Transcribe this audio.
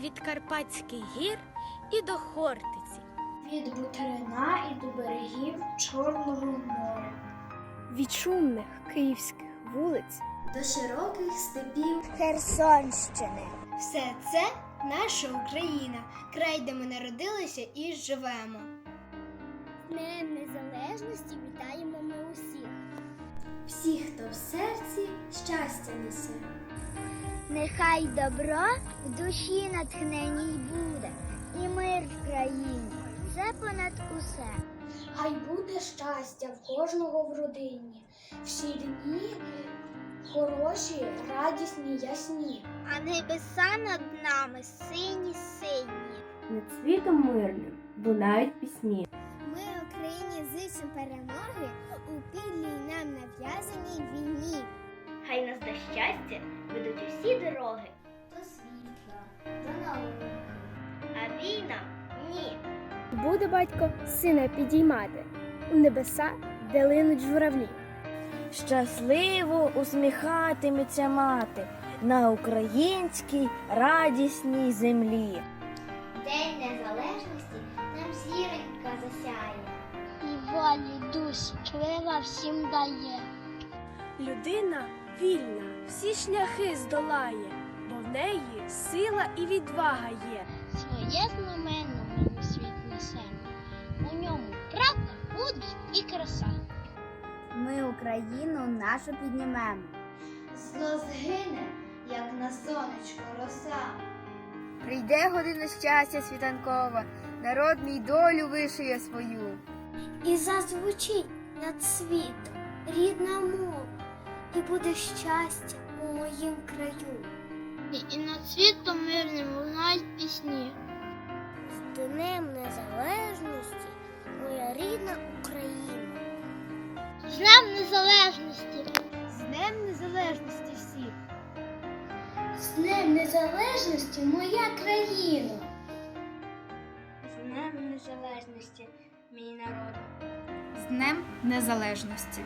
від Карпатських гір і до Хортиці. Від Бутерина і до берегів Чорного моря. від шумних київських вулиць До широких степів Херсонщини. Все це наша Україна, край, де ми народилися і живемо. Днем Незалежності вітаємо ми усіх. Всі, хто в серці щастя несе. Нехай добро в душі натхненій буде, і мир в країні. Це понад усе. Хай буде щастя в кожного в родині. Всі дні хороші, радісні, ясні. А небеса над нами сині сині. Над світом мирним лунають пісні. Ми Україні зичимо перемоги у підлій нам нав'язаній війні. Хай нас до щастя ведуть усі дороги, До світла, до науки. а війна ні. Буде батько сина підіймати у небеса, де линуть журавлі. Щасливо усміхатиметься мати на українській радісній землі. День незалежності нам зіронька засяє. І волі душ крила всім дає. Людина вільна, всі шляхи здолає, бо в неї сила і відвага є. Своє знаменно ми у світ несемо. У ньому правда, мудрість і краса. Ми Україну нашу піднімемо. Зло згине, як на сонечко роса. Прийде година щастя світанкова, народ мій долю вишиє свою. І зазвучить над світом рідна мова, і буде щастя у моїм краю. І над світом мирним лунають пісні. З Днем Незалежності, моя рідна Україна. З Днем Незалежності! З Днем Незалежності всіх! З Днем Незалежності моя країна! З Днем Незалежності, мій народ. З Днем Незалежності.